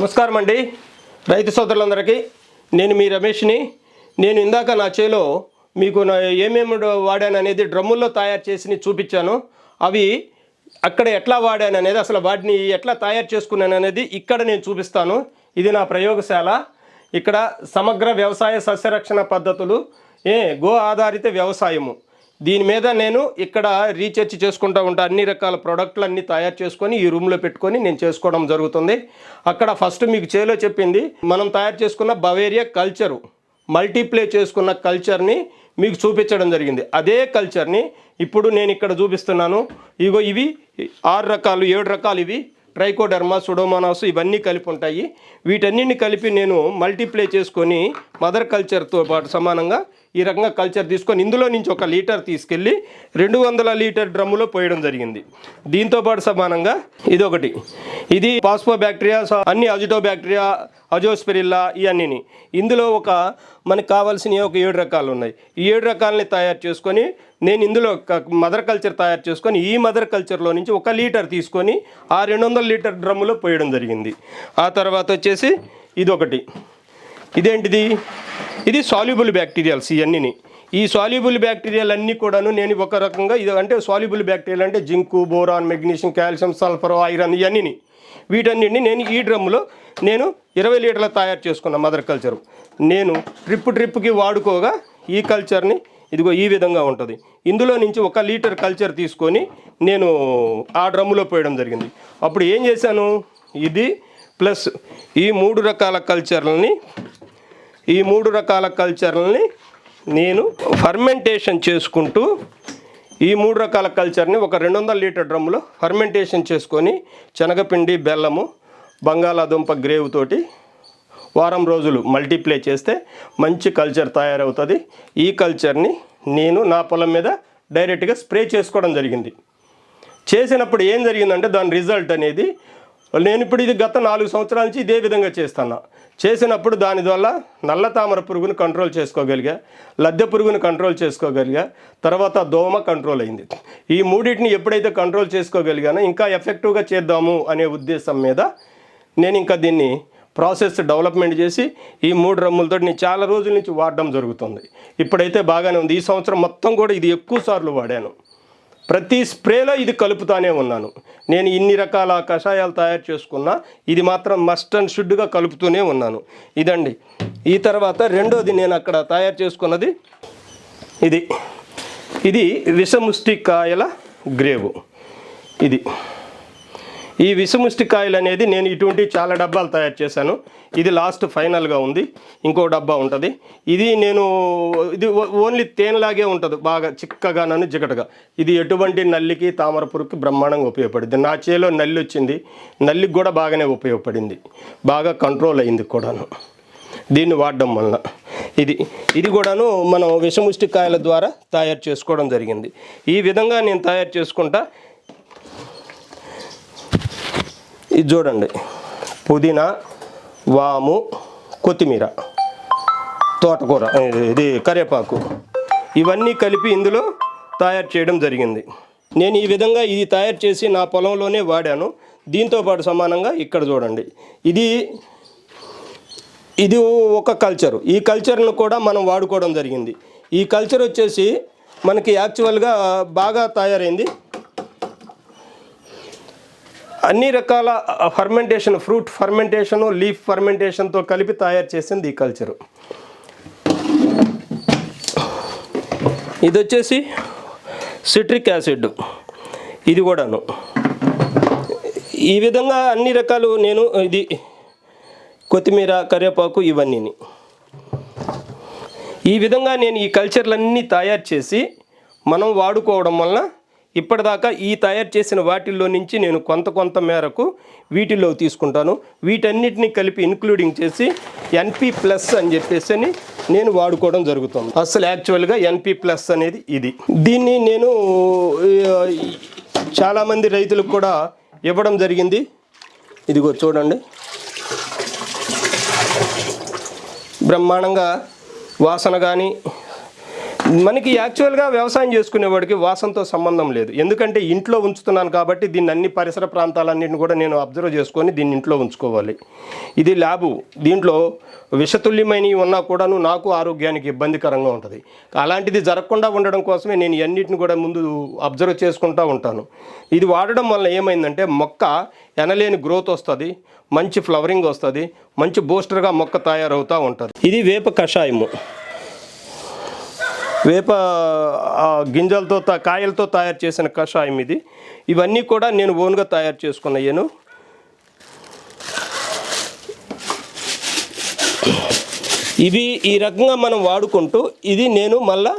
నమస్కారం అండి. రైతు సోదరులందరికీ నేను మీ రమేష్ని. నేను ఇందాక నా చేలో మీకు నా ఏమేమి వాడాను అనేది డ్రమ్ముల్లో తయారు చేసి చూపించాను. అవి అక్కడ ఎట్లా వాడాను అనేది అసలు వాటిని ఎట్లా తయారు చేసుకున్నాను అనేది ఇక్కడ నేను చూపిస్తాను. ఇది నా ప్రయోగశాల. ఇక్కడ సమగ్ర వ్యవసాయ సస్యరక్షణ పద్ధతులు ఏ గో ఆధారిత వ్యవసాయము. దీని మీద నేను ఇక్కడ రీసెర్చ్ చేసుకుంటూ ఉంటా. అన్ని రకాల ప్రోడక్ట్లు అన్నీ తయారు చేసుకొని ఈ రూమ్లో పెట్టుకొని నేను చేసుకోవడం జరుగుతుంది. అక్కడ ఫస్ట్ మీకు చేలో చెప్పింది మనం తయారు చేసుకున్న బవేరియా కల్చరు మల్టీప్లే చేసుకున్న కల్చర్ని మీకు చూపించడం జరిగింది. అదే కల్చర్ని ఇప్పుడు నేను ఇక్కడ చూపిస్తున్నాను. ఇగో ఇవి ఆరు రకాలు ఏడు రకాలు ఇవి. ట్రైకోడర్మా సుడోమోనాస్ ఇవన్నీ కలిపి ఉంటాయి. వీటన్నిటిని కలిపి నేను మల్టీప్లే చేసుకొని మదర్ కల్చర్తో పాటు సమానంగా ఈ రకంగా కల్చర్ తీసుకొని ఇందులో నుంచి ఒక లీటర్ తీసుకెళ్ళి రెండు వందల లీటర్ డ్రమ్ములో పోయడం జరిగింది. దీంతో పాటు సమానంగా ఇది ఒకటి ఇది పాస్పో బ్యాక్టీరియా అన్ని అజిటో బ్యాక్టీరియా అజోస్పెరిల్లా ఇవన్నీని ఇందులో ఒక మనకు కావాల్సిన ఒక ఏడు రకాలు ఉన్నాయి. ఈ ఏడు రకాలని తయారు చేసుకొని నేను ఇందులో మదర్ కల్చర్ తయారు చేసుకొని ఈ మదర్ కల్చర్లో నుంచి ఒక లీటర్ తీసుకొని ఆ రెండు వందల లీటర్ డ్రమ్ములో పోయడం జరిగింది. ఆ తర్వాత వచ్చేసి ఇదొకటి. ఇదేంటిది? ఇది సాల్యుబుల్ బ్యాక్టీరియాల్స్ ఇవన్నీని ఈ సాల్యుబుల్ బ్యాక్టీరియాలు అన్నీ కూడాను నేను ఒక రకంగా ఇది అంటే సాల్యుబుల్ బ్యాక్టీరియాలు అంటే zinc boron magnesium calcium sulphur iron ఇవన్నీ వీటన్నిటిని నేను ఈ డ్రమ్ములో నేను ఇరవై లీటర్ల తయారు చేసుకున్న మదర్ కల్చర్. నేను ట్రిప్ ట్రిప్కి వాడుకోగా ఈ కల్చర్ని ఇదిగో ఈ విధంగా ఉంటుంది. ఇందులో నుంచి ఒక లీటర్ కల్చర్ తీసుకొని నేను ఆ డ్రమ్ములో పోయడం జరిగింది. అప్పుడు ఏం చేశాను? ఇది ప్లస్ ఈ మూడు రకాల కల్చర్లని ఈ మూడు రకాల కల్చర్లని నేను ఫర్మెంటేషన్ చేసుకుంటూ ఈ మూడు రకాల కల్చర్ని ఒక రెండు వందల లీటర్ డ్రమ్లో ఫర్మెంటేషన్ చేసుకొని శనగపిండి బెల్లము బంగాళాదుంప గ్రేవ్ తోటి వారం రోజులు మల్టీప్లై చేస్తే మంచి కల్చర్ తయారవుతుంది. ఈ కల్చర్ని నేను నా పొలం మీద డైరెక్ట్గా స్ప్రే చేసుకోవడం జరిగింది. చేసినప్పుడు ఏం జరిగిందంటే దాని రిజల్ట్ అనేది నేను ఇప్పుడు ఇది గత నాలుగు సంవత్సరాల నుంచి ఇదే విధంగా చేస్తున్నా. చేసినప్పుడు దాని ద్వారా నల్ల తామర పురుగును కంట్రోల్ చేసుకోగలిగా లద్దె పురుగును కంట్రోల్ చేసుకోగలిగా తర్వాత దోమ కంట్రోల్ అయింది. ఈ మూడింటిని ఎప్పుడైతే కంట్రోల్ చేసుకోగలిగానో ఇంకా ఎఫెక్టివ్గా చేద్దాము అనే ఉద్దేశం మీద నేను ఇంకా దీన్ని ప్రాసెస్ డెవలప్మెంట్ చేసి ఈ మూడు రమ్ములతో నేను చాలా రోజుల నుంచి వాడడం జరుగుతుంది. ఇప్పుడైతే బాగానే ఉంది. ఈ సంవత్సరం మొత్తం కూడా ఇది ఎక్కువ సార్లు వాడాను. ప్రతి స్ప్రేలో ఇది కలుపుతానే ఉన్నాను. నేను ఇన్ని రకాల కషాయాలు తయారు చేసుకున్నా ఇది మాత్రం మస్ట్ అండ్ షుడ్గా కలుపుతూనే ఉన్నాను. ఇదండి. ఈ తర్వాత రెండోది నేను అక్కడ తయారు చేసుకున్నది ఇది. ఇది విషముష్టి కాయల గ్రేవు. ఇది. ఈ విషముష్టి కాయలు అనేది నేను ఇటువంటి చాలా డబ్బాలు తయారు చేశాను. ఇది లాస్ట్ ఫైనల్గా ఉంది. ఇంకో డబ్బా ఉంటుంది. ఇది నేను ఇది ఓన్లీ తేనెలాగే ఉంటుంది. బాగా చిక్కగా నన్ను జిగటగా. ఇది ఎటువంటి నల్లికి తామర పురుగుకి బ్రహ్మాండంగా ఉపయోగపడింది. నా చేలో నల్లి వచ్చింది. నల్లికి కూడా బాగానే ఉపయోగపడింది. బాగా కంట్రోల్ అయింది కూడాను. దీన్ని వాడడం వలన. ఇది ఇది కూడాను మనం విషముష్టికాయల ద్వారా తయారు చేసుకోవడం జరిగింది. ఈ విధంగా నేను తయారు చేసుకుంటా ఇది చూడండి. పుదీనా వాము కొత్తిమీర తోటకూర ఇది- కరివేపాకు. ఇవన్నీ కలిపి ఇందులో తయారు చేయడం జరిగింది. నేను ఈ విధంగా ఇది తయారు చేసి నా పొలంలోనే వాడాను. దీంతో పాటు సమానంగా ఇక్కడ చూడండి. ఇది ఇది ఒక కల్చర్ ఈ కల్చర్ను కూడా మనం వాడుకోవడం జరిగింది. ఈ కల్చర్ వచ్చేసి మనకి యాక్చువల్గా బాగా తయారైంది. అన్ని రకాల ఫర్మెంటేషన్ ఫ్రూట్ ఫర్మెంటేషను లీఫ్ ఫర్మెంటేషన్తో కలిపి తయారు చేసింది ఈ కల్చరు ఇది వచ్చేసి సిట్రిక్ యాసిడ్ ఇది కూడాను. ఈ విధంగా అన్ని రకాలు నేను ఇది కొత్తిమీర కరివేపాకు ఇవన్నీని. ఈ విధంగా నేను ఈ కల్చర్లన్నీ తయారు చేసి మనం వాడుకోవడం వలన ఇప్పటిదాకా ఈ తయారు చేసిన వాటిల్లో నుంచి నేను కొంత కొంత మేరకు వీటిలో తీసుకుంటాను. వీటన్నిటిని కలిపి ఇన్క్లూడింగ్ చేసి ఎన్పి ప్లస్ అని చెప్పేసి అని నేను వాడుకోవడం జరుగుతుంది. అసలు యాక్చువల్గా ఎన్పి ప్లస్ అనేది ఇది. దీన్ని నేను చాలామంది రైతులకు కూడా ఇవ్వడం జరిగింది. ఇదిగో చూడండి. బ్రహ్మాండంగా వాసన కానీ మనకి యాక్చువల్గా వ్యవసాయం చేసుకునేవాడికి వాసనతో సంబంధం లేదు. ఎందుకంటే ఇంట్లో ఉంచుతున్నాను కాబట్టి దీన్ని అన్ని పరిసర ప్రాంతాలన్నింటిని కూడా నేను అబ్జర్వ్ చేసుకొని దీన్ని ఇంట్లో ఉంచుకోవాలి. ఇది ల్యాబు. దీంట్లో విషతుల్యమైనవి ఉన్నా కూడాను నాకు ఆరోగ్యానికి ఇబ్బందికరంగా ఉంటుంది. అలాంటిది జరగకుండా ఉండడం కోసమే నేను అన్నిటిని కూడా ముందు అబ్జర్వ్ చేసుకుంటూ ఉంటాను. ఇది వాడడం వల్ల ఏమైందంటే మొక్క ఎనలేని గ్రోత్ వస్తుంది మంచి ఫ్లవరింగ్ వస్తుంది మంచి బూస్టర్గా మొక్క తయారవుతూ ఉంటుంది. ఇది వేప కషాయము. వేప గింజలతో తా- కాయలతో తయారు చేసిన కషాయం ఇది. ఇవన్నీ కూడా నేను ఓన్గా తయారు చేసుకున్నాను. ఇవి ఈ రకంగా మనం వాడుకుంటూ ఇది నేను మళ్ళా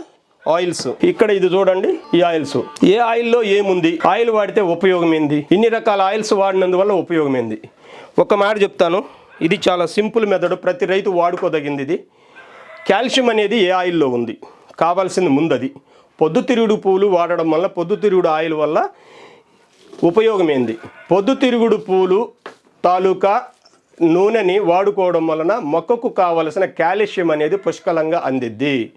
ఆయిల్స్. ఇక్కడ ఇది చూడండి ఈ ఆయిల్స్. ఏ ఆయిల్లో ఏముంది? ఆయిల్ వాడితే ఉపయోగం ఏంది? ఇన్ని రకాల ఆయిల్స్ వాడినందువల్ల ఉపయోగం ఏంది? ఒక మాట చెప్తాను. ఇది చాలా సింపుల్ మెథడ్. ప్రతి రైతు వాడుకోదగింది ఇది. కాల్షియం అనేది ఏ ఆయిల్లో ఉంది? కావాల్సింది ముందది. పొద్దుతిరుగుడు పువ్వులు వాడడం వల్ల పొద్దుతిరుగుడు ఆయిల్ వల్ల ఉపయోగమైంది? పొద్దుతిరుగుడు పూలు తాలూకా నూనెని వాడుకోవడం వలన మొక్కకు కావలసిన కాల్షియం అనేది పుష్కలంగా అందిద్ది.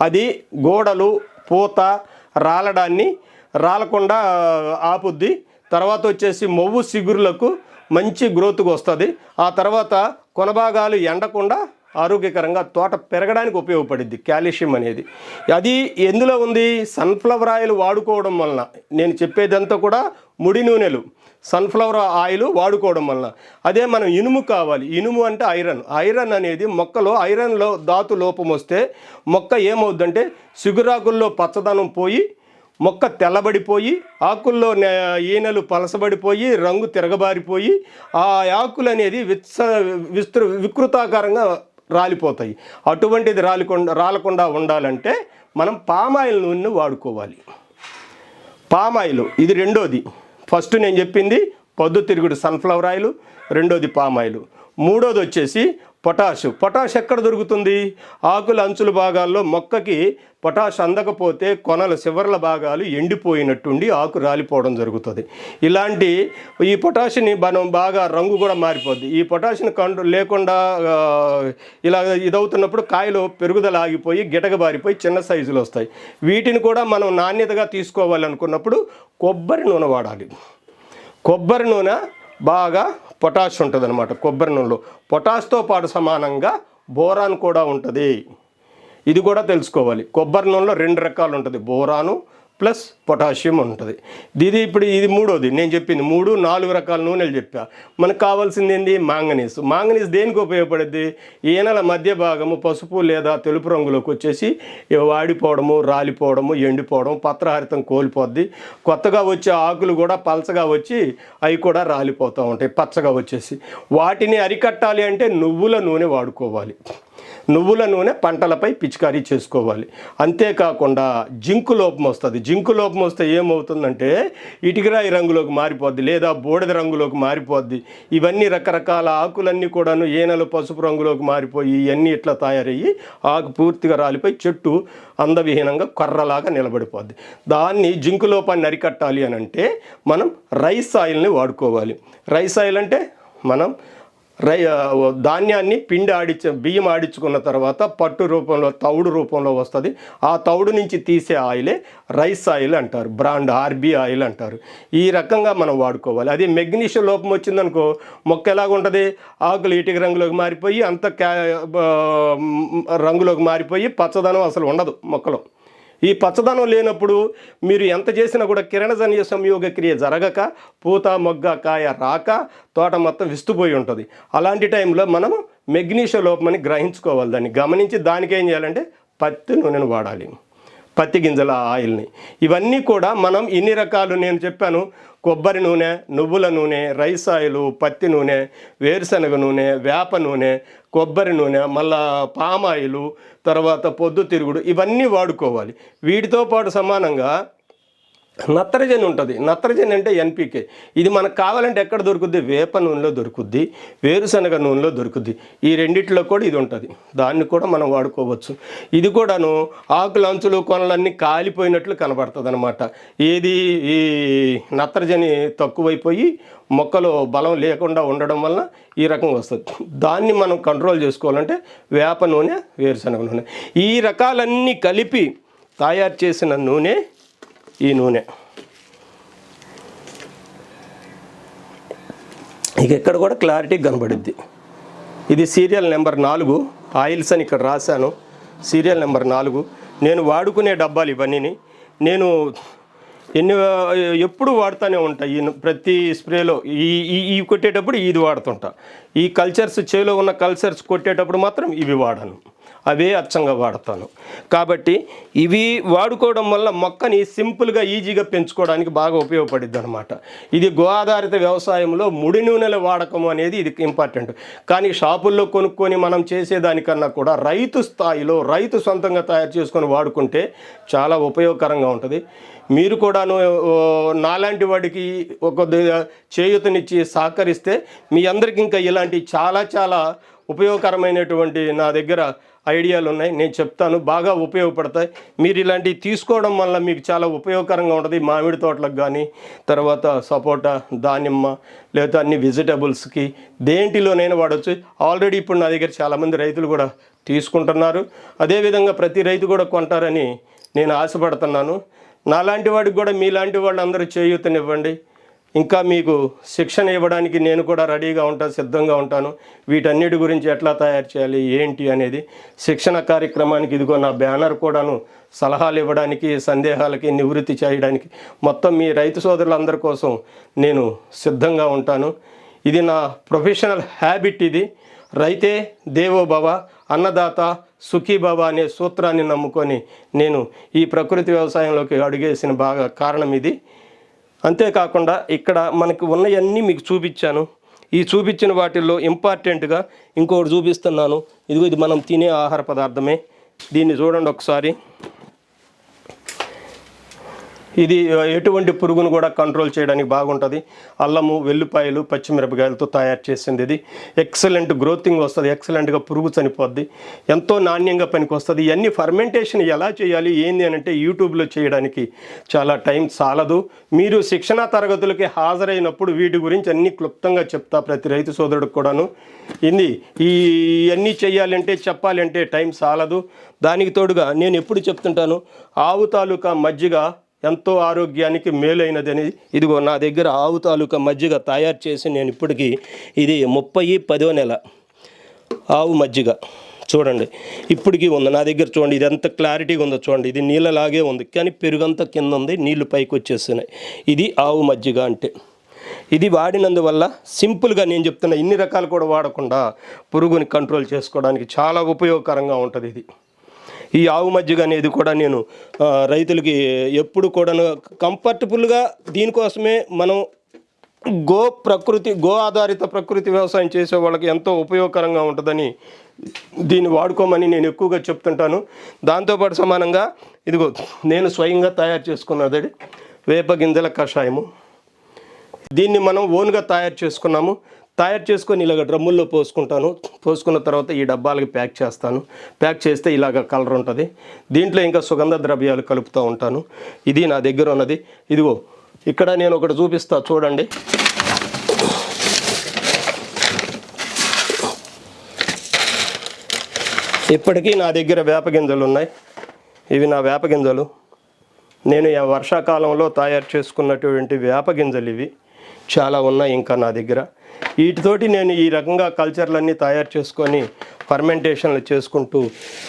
అది గోడలు పూత రాలడాన్ని రాలకుండా ఆపుద్ది. తర్వాత వచ్చేసి మొవ్వు సిగురులకు మంచి గ్రోత్గా వస్తుంది. ఆ తర్వాత కొనభాగాలు ఎండకుండా ఆరోగ్యకరంగా తోట పెరగడానికి ఉపయోగపడిద్ది కాల్షియం అనేది. అది ఎందులో ఉంది? సన్ఫ్లవర్ ఆయిల్ వాడుకోవడం వలన. నేను చెప్పేదంతా కూడా ముడి నూనెలు సన్ఫ్లవర్ ఆయిల్ వాడుకోవడం వలన. అదే మనం ఇనుము కావాలి. ఇనుము అంటే ఐరన్. ఐరన్ అనేది మొక్కలో ఐరన్లో ధాతు లోపం వస్తే మొక్క ఏమవుద్దంటే సిగురాకుల్లో పచ్చదనం పోయి మొక్క తెల్లబడిపోయి ఆకుల్లో నే- ఈనెలు పలసబడిపోయి రంగు తిరగబారిపోయి ఆ ఆకులు అనేది విత్స విస్తృ వికృతాకారంగా రాలిపోతాయి. అటువంటిది రాలికుండా రాలకుండా ఉండాలంటే మనం పామాయిల్ నూనె వాడుకోవాలి. పామాయిల్ ఇది రెండోది. ఫస్ట్ నేను చెప్పింది పొద్దుతిరుగుడు సన్ఫ్లవర్ ఆయిల్ రెండోది పామాయిల్. మూడోది వచ్చేసి పొటాష్. పొటాష్ ఎక్కడ దొరుకుతుంది? ఆకుల అంచుల భాగాల్లో మొక్కకి పొటాష్ అందకపోతే కొనల చివర్ల భాగాలు ఎండిపోయినట్టుండి ఆకు రాలిపోవడం జరుగుతుంది. ఇలాంటి ఈ పొటాషిని మనం బాగా రంగు కూడా మారిపోద్ది. ఈ పొటాషిని కండు లేకుండా ఇలా ఇదవుతున్నప్పుడు కాయలు పెరుగుదల ఆగిపోయి గిటగబారిపోయి చిన్న సైజులు వస్తాయి. వీటిని కూడా మనం నాణ్యతగా తీసుకోవాలనుకున్నప్పుడు కొబ్బరి నూనె వాడాలి. కొబ్బరి నూనె బాగా పొటాష్ ఉంటుంది అనమాట కొబ్బరి నూనెలో. పొటాష్తో పాటు సమానంగా బోరాన్ కూడా ఉంటుంది. ఇది కూడా తెలుసుకోవాలి. కొబ్బరి నూనెలో రెండు రకాలు ఉంటుంది బోరాను ప్లస్ పొటాషియం ఉంటుంది. ఇది ఇప్పుడు ఇది మూడోది. నేను చెప్పింది మూడు నాలుగు రకాల నూనెలు చెప్పా. మనకు కావాల్సింది ఏంది? మాంగనీస్. మాంగనీస్ దేనికి ఉపయోగపడుద్ది? ఈనెల మధ్య భాగము పసుపు లేదా తెలుపు రంగులోకి వచ్చేసి వాడిపోవడము రాలిపోవడము ఎండిపోవడం పత్రహరితం కోల్పోద్ది. కొత్తగా వచ్చే ఆకులు కూడా పలచగా వచ్చి అవి కూడా రాలిపోతూ ఉంటాయి పచ్చగా వచ్చేసి. వాటిని అరికట్టాలి అంటే నువ్వుల నూనె వాడుకోవాలి. నువ్వుల నూనె పంటలపై పిచికారీ చేసుకోవాలి. అంతేకాకుండా జింకు లోపం వస్తుంది. జింకు లోపం వస్తే ఏమవుతుందంటే ఇటుకరాయి రంగులోకి మారిపోద్ది లేదా బూడిద రంగులోకి మారిపోద్ది. ఇవన్నీ రకరకాల ఆకులన్నీ కూడాను ఏనలు పసుపు రంగులోకి మారిపోయి ఇవన్నీ ఇట్లా తయారయ్యి ఆకు పూర్తిగా రాలిపోయి చెట్టు అందవిహీనంగా కర్రలాగా నిలబడిపోద్ది. దాన్ని జింకు లోపాన్ని అరికట్టాలి అని అంటే మనం రైస్ ఆయిల్ని వాడుకోవాలి. రైస్ ఆయిల్ అంటే మనం రై ధాన్యాన్ని పిండి ఆడించ బియ్యం ఆడించుకున్న తర్వాత పట్టు రూపంలో తౌడు రూపంలో వస్తుంది. ఆ తౌడు నుంచి తీసే ఆయిలే రైస్ ఆయిల్ అంటారు. బ్రాండ్ ఆర్బీ ఆయిల్ అంటారు. ఈ రకంగా మనం వాడుకోవాలి. అది మెగ్నీషియం లోపం వచ్చిందనుకో మొక్క ఎలాగుంటుంది ఆకులు ఇటుక రంగులోకి మారిపోయి అంత క్యా రంగులోకి మారిపోయి పచ్చదనం అసలు ఉండదు మొక్కలో. ఈ పచ్చదనం లేనప్పుడు మీరు ఎంత చేసినా కూడా కిరణజన్య సంయోగ క్రియ జరగక పూత మొగ్గ కాయ రాక తోట మొత్తం విస్తుపోయి ఉంటుంది. అలాంటి టైంలో మనం మెగ్నీషియం లోపమని గ్రహించుకోవాలి దాన్ని. గమనించి దానికి ఏం చేయాలంటే పత్తి నూనెను వాడాలి. పత్తి గింజల ఆయిల్ని. ఇవన్నీ కూడా మనం ఇన్ని రకాలు నేను చెప్పాను. కొబ్బరి నూనె నువ్వుల నూనె రైస్ ఆయిల్ పత్తి నూనె వేరుశనగ నూనె వేప నూనె కొబ్బరి నూనె మళ్ళా పామాయిలు తర్వాత తర్వాత పొద్దుతిరుగుడు ఇవన్నీ వాడుకోవాలి. వీటితో పాటు సమానంగా నత్రజని ఉంటుంది. నత్రజని అంటే ఎన్పికే ఇది మనకు కావాలంటే ఎక్కడ దొరుకుద్ది? వేప నూనెలో దొరుకుద్ది వేరుశనగ నూనెలో దొరుకుద్ది. ఈ రెండిట్లో కూడా ఇది ఉంటుంది. దాన్ని కూడా మనం వాడుకోవచ్చు. ఇది కూడాను ఆకులంచులు కొనలన్నీ కాలిపోయినట్లు కనబడుతుంది అనమాట ఏది ఈ నత్రజని తక్కువైపోయి మొక్కలు బలం లేకుండా ఉండడం వలన ఈ రకం వస్తుంది. దాన్ని మనం కంట్రోల్ చేసుకోవాలంటే వేప నూనె వేరుశనగ నూనె. ఈ రకాలన్నీ కలిపి తయారు చేసిన నూనె ఈ నూనె. ఇక ఇక్కడ కూడా క్లారిటీ కనబడుద్ది. ఇది సీరియల్ నెంబర్ నాలుగు. ఆయిల్స్ అని ఇక్కడ రాశాను. సీరియల్ నెంబర్ నాలుగు. నేను వాడుకునే డబ్బాలు ఇవన్నీని. నేను ఎన్ని ఎప్పుడు వాడుతూనే ఉంటా. ఈ ప్రతి స్ప్రేలో ఈ ఈ ఈ కొట్టేటప్పుడు ఇది వాడుతుంటా. ఈ కల్చర్స్ చేలో ఉన్న కల్చర్స్ కొట్టేటప్పుడు మాత్రం ఇవి వాడను. అవే అచ్చంగా వాడతాను. కాబట్టి ఇవి వాడుకోవడం వల్ల మొక్కని సింపుల్గా ఈజీగా పెంచుకోవడానికి బాగా ఉపయోగపడుద్ది అనమాట ఇది గో ఆధారిత వ్యవసాయంలో ముడి నూనెల వాడకం అనేది ఇది ఇంపార్టెంట్. కానీ షాపుల్లో కొనుక్కొని మనం చేసేదానికన్నా కూడా రైతు స్థాయిలో రైతు సొంతంగా తయారు చేసుకొని వాడుకుంటే చాలా ఉపయోగకరంగా ఉంటుంది. మీరు కూడాను నాలాంటి వాడికి ఒక చేయూతనిచ్చి సహకరిస్తే మీ అందరికి ఇంకా ఇలాంటి చాలా చాలా ఉపయోగకరమైనటువంటి నా దగ్గర ఐడియాలు ఉన్నాయి నేను చెప్తాను బాగా ఉపయోగపడతాయి. మీరు ఇలాంటివి తీసుకోవడం వల్ల మీకు చాలా ఉపయోగకరంగా ఉంటుంది. మామిడి తోటలకు కానీ తర్వాత సపోటా దానిమ్మ లేదా అన్ని వెజిటబుల్స్కి దేంటిలోనైనా వాడచ్చు. ఆల్రెడీ ఇప్పుడు నా దగ్గర చాలామంది రైతులు కూడా తీసుకుంటున్నారు. అదేవిధంగా ప్రతి రైతు కూడా కొంటారని నేను ఆశపడుతున్నాను. నాలాంటి వాడికి కూడా మీలాంటి వాళ్ళు అందరూ చేయూతనివ్వండి. ఇంకా మీకు శిక్షణ ఇవ్వడానికి నేను కూడా రెడీగా ఉంటాను సిద్ధంగా ఉంటాను. వీటన్నిటి గురించి ఎట్లా తయారు చేయాలి ఏంటి అనేది శిక్షణ కార్యక్రమానికి ఇదిగో నా బ్యానర్ కూడాను సలహాలు ఇవ్వడానికి సందేహాలకి నివృత్తి చేయడానికి మొత్తం మీ రైతు సోదరులందరి కోసం నేను సిద్ధంగా ఉంటాను. ఇది నా ప్రొఫెషనల్ హ్యాబిట్ ఇది. రైతే దేవో భవ అన్నదాత సుఖీభవ అనే సూత్రాన్ని నమ్ముకొని నేను ఈ ప్రకృతి వ్యవసాయంలోకి అడుగేసిన బాగా కారణం ఇది. అంతేకాకుండా ఇక్కడ మనకు ఉన్నవన్నీ మీకు చూపించాను. ఈ చూపించిన వాటిల్లో ఇంపార్టెంట్గా ఇంకొకటి చూపిస్తున్నాను. ఇదిగో ఇది మనం తినే ఆహార పదార్థమే. దీన్ని చూడండి ఒకసారి. ఇది ఎటువంటి పురుగును కూడా కంట్రోల్ చేయడానికి బాగుంటుంది. అల్లము వెల్లుపాయలు పచ్చిమిరపకాయలతో తయారు చేసింది ఇది. ఎక్సలెంట్ గ్రోతింగ్ వస్తుంది. ఎక్సలెంట్గా పురుగు చనిపోద్ది. ఎంతో నాణ్యంగా పనికి వస్తుంది ఇవన్నీ ఫర్మెంటేషన్ ఎలా చేయాలి ఏంది అని అంటే యూట్యూబ్లో చేయడానికి చాలా టైం చాలదు. మీరు శిక్షణా తరగతులకి హాజరైనప్పుడు వీటి గురించి అన్ని క్లుప్తంగా చెప్తా ప్రతి రైతు సోదరుడికి కూడాను. ఇది ఈ అన్నీ చేయాలంటే చెప్పాలంటే టైం చాలదు. దానికి తోడుగా నేను ఎప్పుడు చెప్తుంటాను ఆవు తాలూకా మజ్జిగ ఎంతో ఆరోగ్యానికి మేలైనదని ఇదిగో నా దగ్గర ఆవు తాలూకా మజ్జిగ తయారు చేసి నేను ఇప్పటికీ ఇది ముప్పై పదో నెల ఆవు మజ్జిగ. చూడండి ఇప్పటికీ ఉంది. నా దగ్గర చూడండి ఇది ఎంత క్లారిటీగా ఉందో చూడండి. ఇది నీళ్ళలాగే ఉంది. కానీ పెరుగంతా కింద ఉంది. నీళ్ళు పైకి వచ్చేస్తున్నాయి. ఇది ఆవు మజ్జిగ అంటే. ఇది వాడినందువల్ల సింపుల్గా నేను చెప్తున్నా ఇన్ని రకాలు కూడా వాడకుండా పురుగుని కంట్రోల్ చేసుకోవడానికి చాలా ఉపయోగకరంగా ఉంటుంది ఇది. ఈ ఆవు మజ్జిగ అనేది కూడా నేను రైతులకి ఎప్పుడు కూడా కంఫర్టబుల్గా దీనికోసమే మనం గో ప్రకృతి గో ఆధారిత ప్రకృతి వ్యవసాయం చేసే వాళ్ళకి ఎంతో ఉపయోగకరంగా ఉంటుందని దీన్ని వాడుకోమని నేను ఎక్కువగా చెప్తుంటాను. దాంతోపాటు సమానంగా ఇదిగో నేను స్వయంగా తయారు చేసుకున్నది వేప గింజల కషాయము. దీన్ని మనం ఓన్గా తయారు చేసుకున్నాము. తయారు చేసుకొని ఇలాగ డ్రమ్ముల్లో పోసుకుంటాను. పోసుకున్న తర్వాత ఈ డబ్బాలకి ప్యాక్ చేస్తాను. ప్యాక్ చేస్తే ఇలాగ కలర్ ఉంటుంది. దీంట్లో ఇంకా సుగంధ ద్రవ్యాలు కలుపుతూ ఉంటాను. ఇది నా దగ్గర ఉన్నది. ఇదిగో ఇక్కడ నేను ఒకటి చూపిస్తా చూడండి. ఇప్పటికీ నా దగ్గర వేప గింజలు ఉన్నాయి. ఇవి నా వేప గింజలు. నేను వర్షాకాలంలో తయారు చేసుకున్నటువంటి వేప గింజలు ఇవి. చాలా ఉన్నాయి ఇంకా నా దగ్గర. వీటితోటి నేను ఈ రకంగా కల్చర్లన్నీ తయారు చేసుకొని ఫర్మెంటేషన్లు చేసుకుంటూ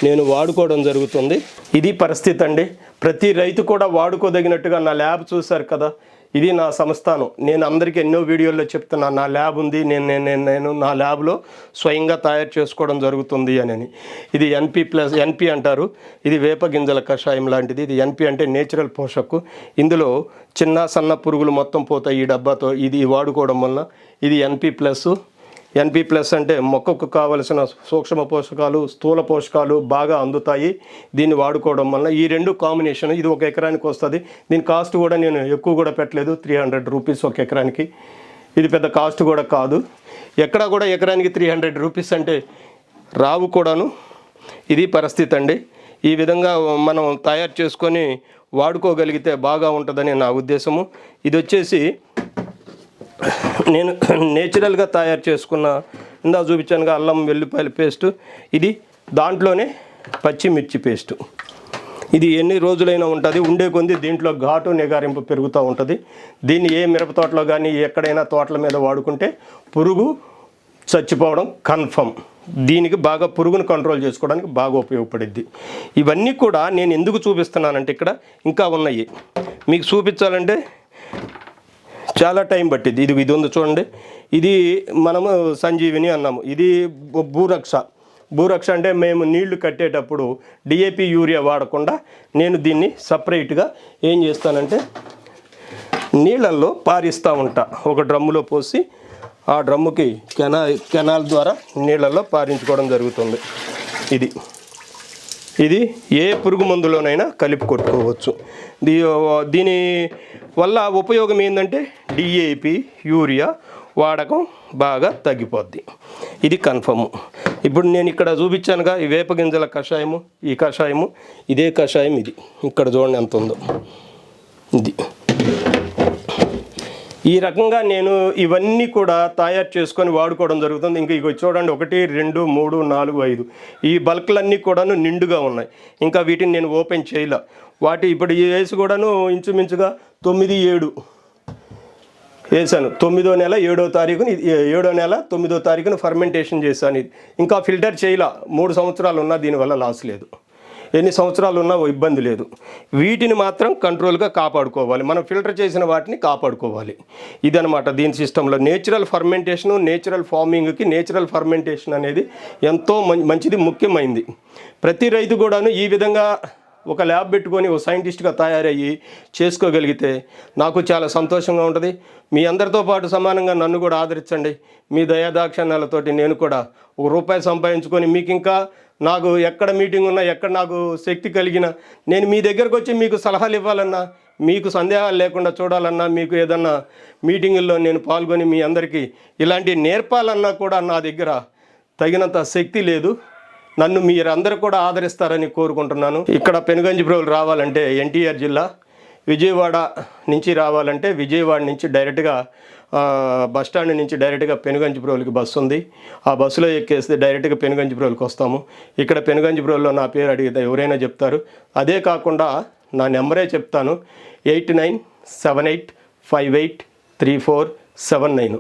నేను వాడుకోవడం జరుగుతుంది. ఇది పరిస్థితి అండి. ప్రతి రైతు కూడా వాడుకోదగినట్టుగా నా ల్యాబ్ చూశారు కదా. ఇది నా సంస్థానం. నేను అందరికీ ఎన్నో వీడియోల్లో చెప్తున్నా నా ల్యాబ్ ఉంది నేను నేను నేను- నేను నా ల్యాబ్లో స్వయంగా తయారు చేసుకోవడం జరుగుతుంది అని ఇది ఎన్పి ప్లస్ ఎన్పి అంటారు. ఇది వేప గింజల కషాయం లాంటిది. ఇది ఎన్పి అంటే నేచురల్ పోషకు. ఇందులో చిన్న సన్న పురుగులు మొత్తం పోతాయి ఈ డబ్బాతో. ఇది వాడుకోవడం వల్ల ఇది ఎన్పి ప్లస్ ఎన్పి ప్లస్ అంటే మొక్కకు కావలసిన సూక్ష్మ పోషకాలు స్థూల పోషకాలు బాగా అందుతాయి. దీన్ని వాడుకోవడం వల్ల ఈ రెండు కాంబినేషన్ ఇది ఒక ఎకరానికి వస్తుంది. దీని కాస్ట్ కూడా నేను ఎక్కువ కూడా పెట్టలేదు. త్రీ హండ్రెడ్ రూపీస్ ఒక ఎకరానికి. ఇది పెద్ద కాస్ట్ కూడా కాదు. ఎక్కడ కూడా ఎకరానికి త్రీ హండ్రెడ్ రూపీస్ అంటే రావు కూడాను. ఇది పరిస్థితి అండి. ఈ విధంగా మనం తయారు చేసుకొని వాడుకోగలిగితే బాగా ఉంటుందని నా ఉద్దేశము. ఇది వచ్చేసి నేను నేచురల్గా తయారు చేసుకున్న ఇందా చూపించానుగా అల్లం వెల్లిపాయల పేస్ట్. ఇది దాంట్లోనే పచ్చిమిర్చి పేస్టు. ఇది ఎన్ని రోజులైనా ఉంటుంది. ఉండే కొంది దీంట్లో ఘాటు నిగారింపు పెరుగుతూ ఉంటుంది. దీన్ని ఏ మిరప తోటలో కానీ ఎక్కడైనా తోటల మీద వాడుకుంటే పురుగు చచ్చిపోవడం కన్ఫర్మ్. దీనికి బాగా పురుగును కంట్రోల్ చేసుకోవడానికి బాగా ఉపయోగపడిద్ది. ఇవన్నీ కూడా నేను ఎందుకు చూపిస్తున్నానంటే ఇక్కడ ఇంకా ఉన్నాయి. మీకు చూపించాలంటే చాలా టైం పట్టింది. ఇది ఇది ఉంది చూడండి. ఇది మనము సంజీవిని అన్నాము. ఇది భూరక్ష. భూరక్ష అంటే మేము నీళ్ళు కట్టేటప్పుడు డిఏపి యూరియా వాడకుండా నేను దీన్ని సపరేట్గా ఏం చేస్తానంటే నీళ్ళల్లో పారిస్తూ ఉంటా. ఒక డ్రమ్ములో పోసి ఆ డ్రమ్ముకి కెనా కెనాల్ ద్వారా నీళ్ళల్లో పారించుకోవడం జరుగుతుంది. ఇది. ఇది ఏ పురుగు మందులోనైనా కలిపి కొట్టుకోవచ్చు. దీ దీని వల్ల ఉపయోగం ఏంటంటే డిఏపి యూరియా వాడకం బాగా తగ్గిపోద్ది. ఇది కన్ఫర్మ్. ఇప్పుడు నేను ఇక్కడ చూపించానుగా ఈ వేపగింజల కషాయము ఈ కషాయము ఇదే కషాయం ఇది. ఇక్కడ చూడండి ఎంత ఉందో. ఇది. ఈ రకంగా నేను ఇవన్నీ కూడా తయారు చేసుకొని వాడుకోవడం జరుగుతుంది. ఇంకా ఇక చూడండి ఒకటి రెండు మూడు నాలుగు ఐదు. ఈ బల్క్లన్నీ కూడాను నిండుగా ఉన్నాయి. ఇంకా వీటిని నేను ఓపెన్ చేయలే. వాటి ఇప్పుడు ఈ వేసి కూడాను ఇంచుమించుగా తొమ్మిది ఏడు వేసాను. తొమ్మిదో నెల ఏడో తారీఖుని ఏడో నెల తొమ్మిదో తారీఖున ఫర్మెంటేషన్ చేశాను. ఇది ఇంకా ఫిల్టర్ చేయలా. మూడు సంవత్సరాలు ఉన్నా దీనివల్ల లాస్ లేదు. ఎన్ని సంవత్సరాలు ఉన్నా ఓ ఇబ్బంది లేదు. వీటిని మాత్రం కంట్రోల్గా కాపాడుకోవాలి. మనం ఫిల్టర్ చేసిన వాటిని కాపాడుకోవాలి. ఇదనమాట దీని సిస్టంలో నేచురల్ ఫర్మెంటేషను నేచురల్ ఫార్మింగ్కి నేచురల్ ఫర్మెంటేషన్ అనేది ఎంతో మంచిది ముఖ్యమైంది. ప్రతి రైతు కూడాను ఈ విధంగా ఒక ల్యాబ్ పెట్టుకొని ఓ సైంటిస్ట్గా తయారయ్యి చేసుకోగలిగితే నాకు చాలా సంతోషంగా ఉంటుంది. మీ అందరితో పాటు సమానంగా నన్ను కూడా ఆదరించండి. మీ దయాదాక్షణ్యాలతోటి నేను కూడా ఒక రూపాయి సంపాదించుకొని మీకు ఇంకా నాకు ఎక్కడ మీటింగ్ ఉన్నా ఎక్కడ నాకు శక్తి కలిగిన నేను మీ దగ్గరకు వచ్చి మీకు సలహాలు ఇవ్వాలన్నా మీకు సందేహాలు లేకుండా చూడాలన్నా మీకు ఏదన్నా మీటింగుల్లో నేను పాల్గొని మీ అందరికీ ఇలాంటి నేర్పాలన్నా కూడా నా దగ్గర తగినంత శక్తి లేదు. నన్ను మీరందరూ కూడా ఆదరిస్తారని కోరుకుంటున్నాను. ఇక్కడ పెనుగంజిప్రోలు రావాలంటే ఎన్టీఆర్ జిల్లా విజయవాడ నుంచి రావాలంటే విజయవాడ నుంచి డైరెక్ట్గా బస్టాండ్ బస్ స్టాండ్ నుంచి డైరెక్ట్గా పెనుగంజిప్రోలుకి బస్సు ఉంది. ఆ బస్సులో ఎక్కేస్తే డైరెక్ట్గా పెనుగంజిప్రోలుకి వస్తాము. ఇక్కడ పెనుగంజిప్రోలులో నా పేరు అడిగితే ఎవరైనా చెప్తారు. అదే కాకుండా నా నెంబరే చెప్తాను. Eight nine seven eight five eight three four seven nine.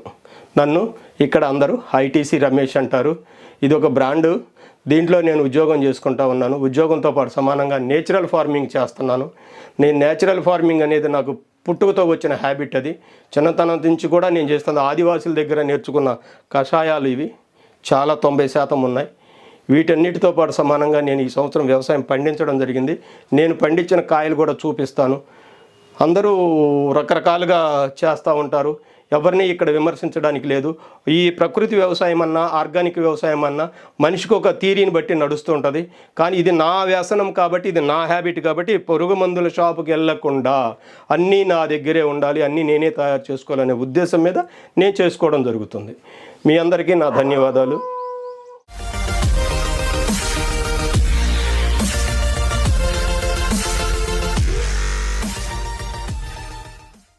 నన్ను ఇక్కడ అందరూ ఐటీసీ రమేష్ అంటారు. ఇది ఒక బ్రాండు. దీంట్లో నేను ఉద్యోగం చేసుకుంటా ఉన్నాను. ఉద్యోగంతో పాటు సమానంగా నేచురల్ ఫార్మింగ్ చేస్తున్నాను. నేను నేచురల్ ఫార్మింగ్ అనేది నాకు పుట్టుకతో వచ్చిన హ్యాబిట్ అది. చిన్నతనం నుంచి కూడా నేను చేస్తున్న ఆదివాసుల దగ్గర నేర్చుకున్న కషాయాలు ఇవి. చాలా తొంభై శాతం ఉన్నాయి. వీటన్నిటితో పాటు సమానంగా నేను ఈ సంవత్సరం వ్యవసాయం పండించడం జరిగింది. నేను పండించిన కాయలు కూడా చూపిస్తాను. అందరూ రకరకాలుగా చేస్తూ ఉంటారు. ఎవరిని ఇక్కడ విమర్శించడానికి లేదు. ఈ ప్రకృతి వ్యవసాయం అన్నా ఆర్గానిక్ వ్యవసాయం అన్నా మనిషికి ఒక థీరీని బట్టి నడుస్తూ ఉంటుంది. కానీ ఇది నా వ్యసనం కాబట్టి ఇది నా హ్యాబిట్ కాబట్టి పొరుగు మందుల షాపుకి వెళ్ళకుండా అన్నీ నా దగ్గరే ఉండాలి అన్నీ నేనే తయారు చేసుకోవాలనే ఉద్దేశం మీద నేను చేసుకోవడం జరుగుతుంది. మీ అందరికీ నా ధన్యవాదాలు.